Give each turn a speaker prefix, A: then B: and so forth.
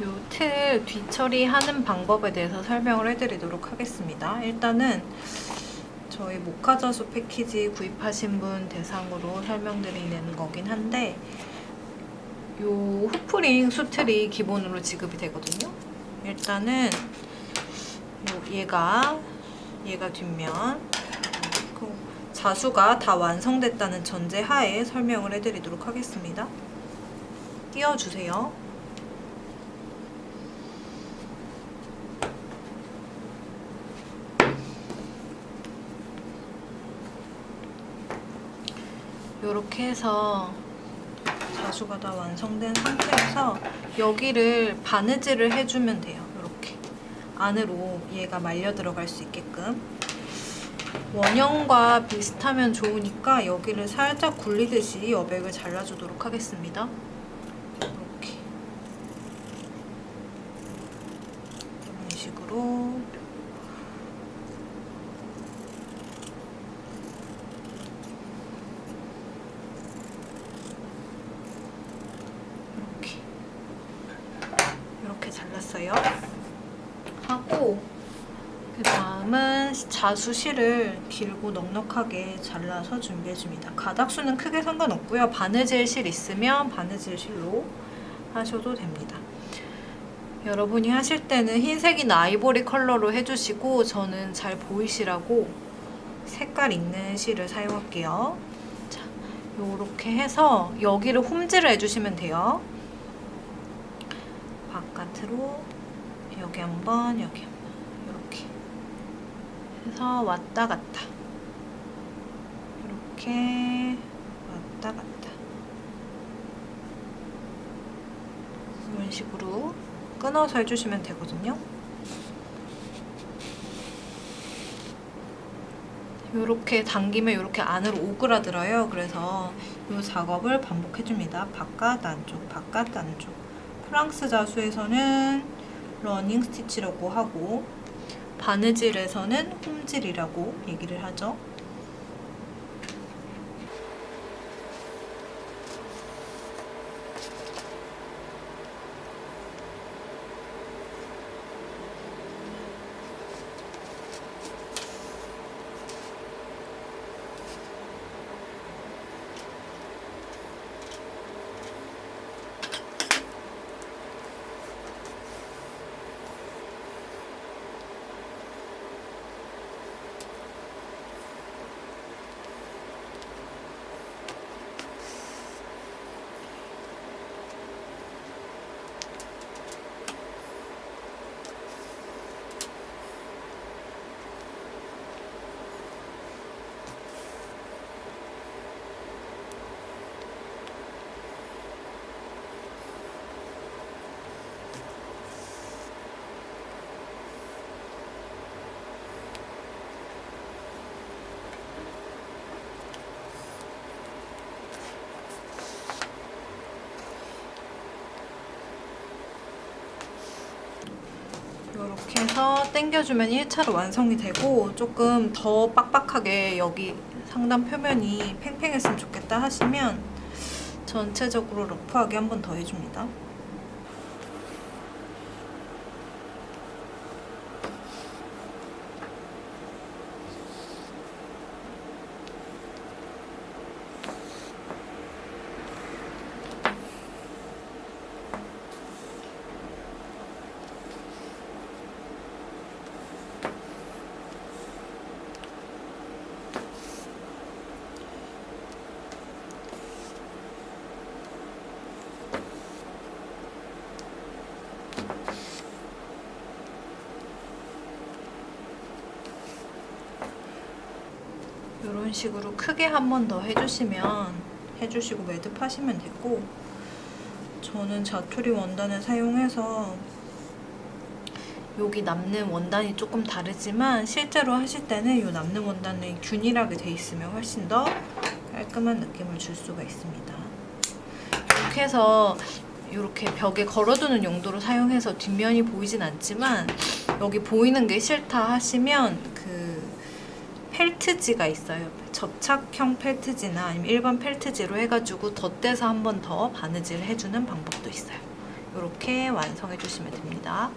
A: 요틀 뒤처리하는 방법에 대해서 설명을 해드리도록 하겠습니다. 일단은 저희 모카자수 패키지 구입하신 분 대상으로 설명드리는 거긴 한데 요 후프링 수틀이 기본으로 지급이 되거든요. 일단은 요 얘가 얘가 뒷면 그 자수가 다 완성됐다는 전제 하에 설명을 해드리도록 하겠습니다. 띄워주세요. 이렇게 해서 자수가 다 완성된 상태에서 여기를 바느질을 해주면 돼요. 이렇게 안으로 얘가 말려 들어갈 수 있게끔 원형과 비슷하면 좋으니까 여기를 살짝 굴리듯이 여백을 잘라주도록 하겠습니다. 이렇게 이런 식으로 이렇게 이렇게 잘랐어요. 하고 그 다음은 자수실을 길고 넉넉하게 잘라서 준비해줍니다. 가닥수는 크게 상관없고요. 바느질 실 있으면 바느질 실로 하셔도 됩니다. 여러분이 하실 때는 흰색이나 아이보리 컬러로 해주시고 저는 잘 보이시라고 색깔 있는 실을 사용할게요. 자, 요렇게 해서 여기를 홈질을 해주시면 돼요. 바깥으로 여기 한 번, 여기 한 번, 이렇게 해서 왔다 갔다 이렇게 왔다 갔다 이런 식으로 끊어서 해주시면 되거든요. 이렇게 당기면 이렇게 안으로 오그라들어요. 그래서 이 작업을 반복해줍니다. 바깥 안쪽, 바깥 안쪽. 프랑스 자수에서는 러닝 스티치라고 하고 바느질에서는 홈질이라고 얘기를 하죠. 이렇게 해서 당겨주면 1차로 완성이 되고 조금 더 빡빡하게 여기 상단 표면이 팽팽했으면 좋겠다 하시면 전체적으로 러프하게 한 번 더 해줍니다. 이런 식으로 크게 한 번 더 해주시면 해주시고 매듭하시면 되고 저는 자투리 원단을 사용해서 여기 남는 원단이 조금 다르지만 실제로 하실 때는 이 남는 원단이 균일하게 돼 있으면 훨씬 더 깔끔한 느낌을 줄 수가 있습니다. 이렇게 해서 이렇게 벽에 걸어두는 용도로 사용해서 뒷면이 보이진 않지만 여기 보이는 게 싫다 하시면 그 펠트지가 있어요. 접착형 펠트지나 아니면 일반 펠트지로 해가지고 덧대서 한 번 더 바느질 해주는 방법도 있어요. 이렇게 완성해 주시면 됩니다.